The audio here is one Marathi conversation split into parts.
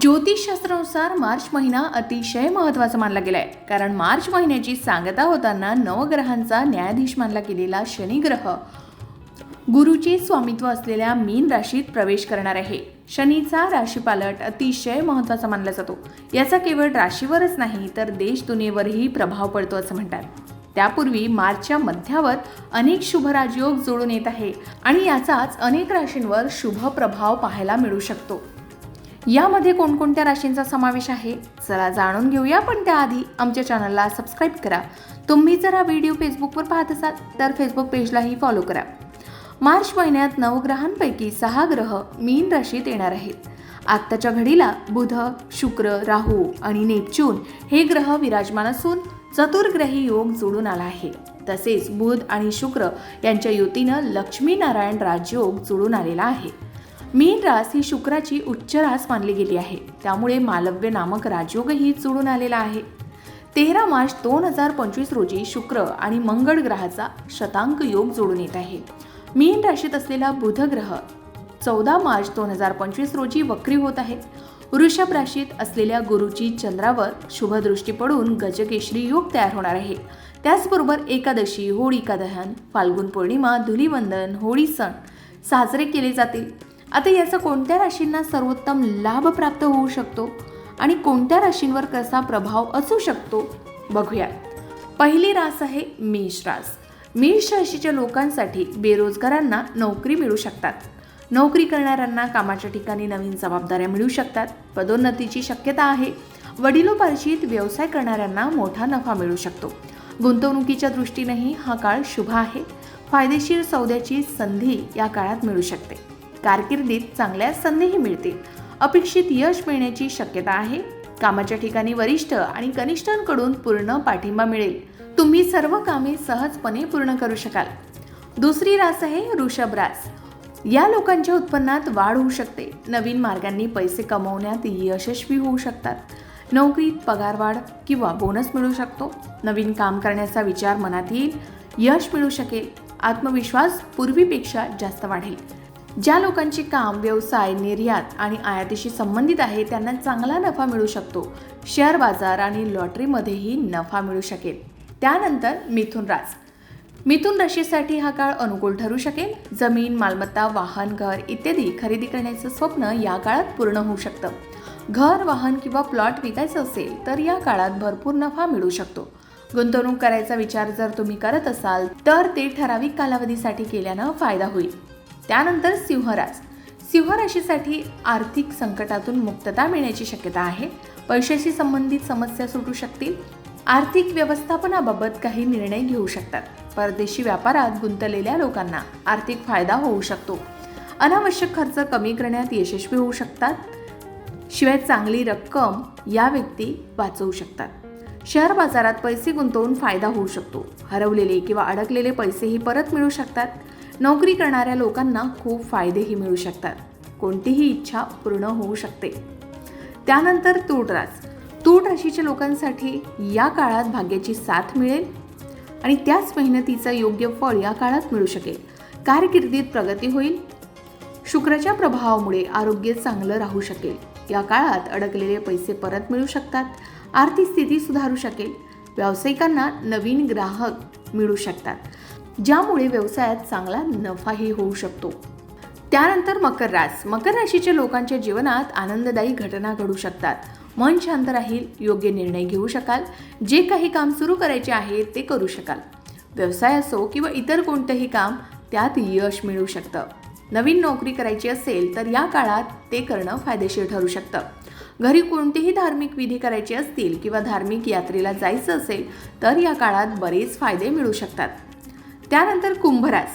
ज्योतिषशास्त्रानुसार मार्च महिना अतिशय महत्त्वाचा मानला गेलाय. कारण मार्च महिन्याची सांगता होताना नवग्रहांचा न्यायाधीश मानला गेलेला शनिग्रह गुरुचे स्वामित्व असलेल्या मीन राशीत प्रवेश करणार आहे. शनीचा राशीपालट अतिशय महत्त्वाचा मानला जातो. याचा केवळ राशीवरच नाही तर देश दुनियेवरही प्रभाव पडतो असं म्हणतात. त्यापूर्वी मार्चच्या मध्यावर अनेक शुभ राजयोग जोडून येत आहे आणि याचाच अनेक राशींवर शुभ प्रभाव पाहायला मिळू शकतो. यामध्ये कोणकोणत्या राशींचा समावेश आहे? चला जाणून घेऊया पण त्याआधी आमच्या चॅनलला सबस्क्राईब करा. तुम्ही जर हा व्हिडिओ फेसबुकवर पाहत असाल तर फेसबुक पेजलाही फॉलो करा. मार्च महिन्यात नवग्रहांपैकी सहा ग्रह मीन राशीत येणार आहेत. आत्ताच्या घडीला बुध शुक्र राहू आणि नेपच्यून हे ग्रह विराजमान असून चतुर्ग्रही योग जोडून आला आहे. तसेच बुध आणि शुक्र यांच्या युतीनं लक्ष्मीनारायण राजयोग जोडून आलेला आहे. मीन रास ही शुक्राची उच्च रास मानली गेली आहे. त्यामुळे मालव्य नामक राजयोगही जुळून आलेला आहे. तेरा मार्च दोन हजार पंचवीस रोजी शुक्र आणि मंगळ ग्रहाचा शतांक योग जोडून येत आहे. मीन राशीत असलेला बुध ग्रह चौदा मार्च दोन हजार पंचवीस रोजी वक्री होत आहे. वृषभ राशीत असलेल्या गुरुची चंद्रावर शुभदृष्टी पडून गजकेशरी योग तयार होणार आहे. त्याचबरोबर एकादशी होळी दहन फाल्गुन पौर्णिमा धुलीवंदन होळी सण साजरे केले जातील. आता याचा कोणत्या राशींना सर्वोत्तम लाभ प्राप्त होऊ शकतो आणि कोणत्या राशींवर कसा प्रभाव असू शकतो बघूया पहिली रास आहे मेष रास. मेष राशीच्या लोकांसाठी बेरोजगारांना नोकरी मिळू शकतात. नोकरी करणाऱ्यांना कामाच्या ठिकाणी नवीन जबाबदाऱ्या मिळू शकतात. पदोन्नतीची शक्यता आहे. वडिलोपार्जित व्यवसाय करणाऱ्यांना मोठा नफा मिळू शकतो. गुंतवणुकीच्या दृष्टीनेही हा काळ शुभ आहे. फायदेशीर सौद्याची संधी या काळात मिळू शकते. कारकिर्दीत चांगल्या संधीही मिळतील. अपेक्षित यश मिळण्याची शक्यता आहे. कामाच्या ठिकाणी वरिष्ठ आणि कनिष्ठांकडून पूर्ण पाठिंबा मिळेल. तुम्ही सर्व कामे सहजपणे पूर्ण करू शकाल. दुसरी रास आहे ऋषभ रास. या लोकांच्या उत्पन्नात वाढ होऊ शकते. नवीन मार्गांनी पैसे कमवण्यात यशस्वी होऊ शकतात. नोकरीत पगारवाढ किंवा बोनस मिळू शकतो. नवीन काम करण्याचा विचार मनात येईल. यश मिळू शकेल. आत्मविश्वास पूर्वीपेक्षा जास्त वाढेल. ज्या लोकांचे काम व्यवसाय निर्यात आणि आयातीशी संबंधित आहे त्यांना चांगला नफा मिळू शकतो. शेअर बाजार आणि लॉटरीमध्येही नफा मिळू शकेल. त्यानंतर मिथुन रास मिथुन राशीसाठी हा काळ अनुकूल ठरू शकेल. जमीन मालमत्ता वाहन घर इत्यादी खरेदी करण्याचं स्वप्न या काळात पूर्ण होऊ शकतं. घर वाहन किंवा प्लॉट विकायचं असेल तर या काळात भरपूर नफा मिळू शकतो. गुंतवणूक करायचा विचार जर तुम्ही करत असाल तर ते ठराविक कालावधीसाठी केल्यानं फायदा होईल. त्यानंतर सिंहरास सिंहराशीसाठी आर्थिक संकटातून मुक्तता मिळण्याची शक्यता आहे. पैशाशी संबंधित समस्या सुटू शकतील. आर्थिक व्यवस्थापनाबाबत काही निर्णय घेऊ शकतात. परदेशी व्यापारात गुंतलेल्या लोकांना आर्थिक फायदा होऊ शकतो. अनावश्यक खर्च कमी करण्यात यशस्वी होऊ शकतात. शिवाय चांगली रक्कम या व्यक्ती वाचवू शकतात. शेअर बाजारात पैसे गुंतवून फायदा होऊ शकतो. हरवलेले किंवा अडकलेले पैसेही परत मिळू शकतात. नोकरी करणाऱ्या लोकांना खूप फायदेही मिळू शकतात. कोणतीही इच्छा पूर्ण होऊ शकते. त्यानंतर तूट रास तूट राशीच्या लोकांसाठी या काळात भाग्याची साथ मिळेल आणि त्याच मेहनतीचं योग्य फळ या काळात मिळू शकेल. कारकिर्दीत प्रगती होईल. शुक्राच्या प्रभावामुळे आरोग्य चांगलं राहू शकेल. या काळात अडकलेले पैसे परत मिळू शकतात. आर्थिक स्थिती सुधारू शकेल. व्यावसायिकांना नवीन ग्राहक मिळू शकतात. ज्यामुळे व्यवसायात चांगला नफाही होऊ शकतो. त्यानंतर मकर रास. मकर राशीच्या लोकांच्या जीवनात आनंददायी घटना घडू शकतात. मन शांत राहील योग्य निर्णय घेऊ शकाल. जे काही काम सुरू करायचे आहे ते करू शकाल. व्यवसाय असो किंवा इतर कोणतेही काम त्यात यश मिळू शकतं. नवीन नोकरी करायची असेल तर या काळात ते करणं फायदेशीर ठरू शकतं. घरी कोणतेही धार्मिक विधी करायचे असतील किंवा धार्मिक यात्रेला जायचं असेल तर या काळात बरेच फायदे मिळू शकतात. त्यानंतर कुंभरास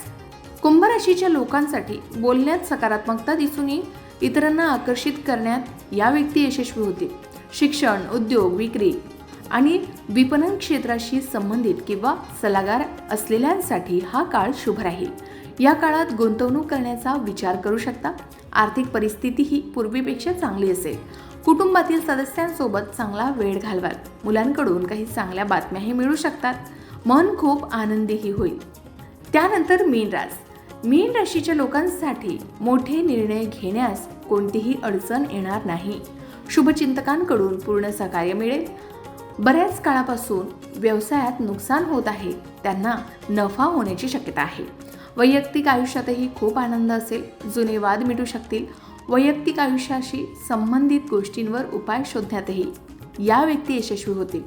कुंभराशीच्या लोकांसाठी बोलण्यात सकारात्मकता दिसून येईल. इतरांना आकर्षित करण्यात या व्यक्ती यशस्वी होतील. शिक्षण उद्योग विक्री आणि विपणन क्षेत्राशी संबंधित किंवा सल्लागार असलेल्यांसाठी हा काळ शुभ राहील. या काळात गुंतवणूक करण्याचा विचार करू शकता. आर्थिक परिस्थिती ही पूर्वीपेक्षा चांगली असेल. कुटुंबातील सदस्यांसोबत चांगला वेळ घालवाल. मुलांकडून काही चांगल्या बातम्याही मिळू शकतात. मन खूप आनंदीही होईल. त्यानंतर मीन रास मीन राशीच्या लोकांसाठी मोठे निर्णय घेण्यास कोणतीही अडचण येणार नाही. शुभचिंतकांकडून पूर्ण सहकार्य मिळेल. बऱ्याच काळापासून व्यवसायात नुकसान होत आहे त्यांना नफा होण्याची शक्यता आहे. वैयक्तिक आयुष्यातही खूप आनंद असेल जुने वाद मिटू शकतील. वैयक्तिक आयुष्याशी संबंधित गोष्टींवर उपाय शोधण्यातही या व्यक्ती यशस्वी होतील.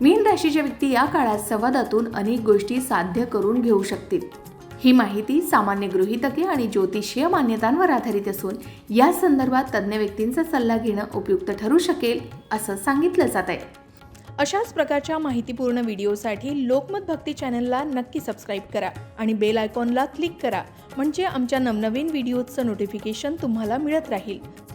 मीन राशीच्या व्यक्ती या काळात संवादातून अनेक गोष्टी साध्य करून घेऊ शकतील. ही माहिती सामान्य गृहितके आणि ज्योतिषीय मान्यतांवर आधारित असून या संदर्भात तज्ज्ञ व्यक्तींचा सल्ला घेणं उपयुक्त ठरू शकेल असं सांगितलं जात आहे. अशाच प्रकारच्या माहितीपूर्ण व्हिडिओसाठी लोकमत भक्ती चॅनलला नक्की सबस्क्राईब करा आणि बेल आयकॉनला क्लिक करा म्हणजे आमच्या नवनवीन व्हिडिओजचं नोटिफिकेशन तुम्हाला मिळत राहील.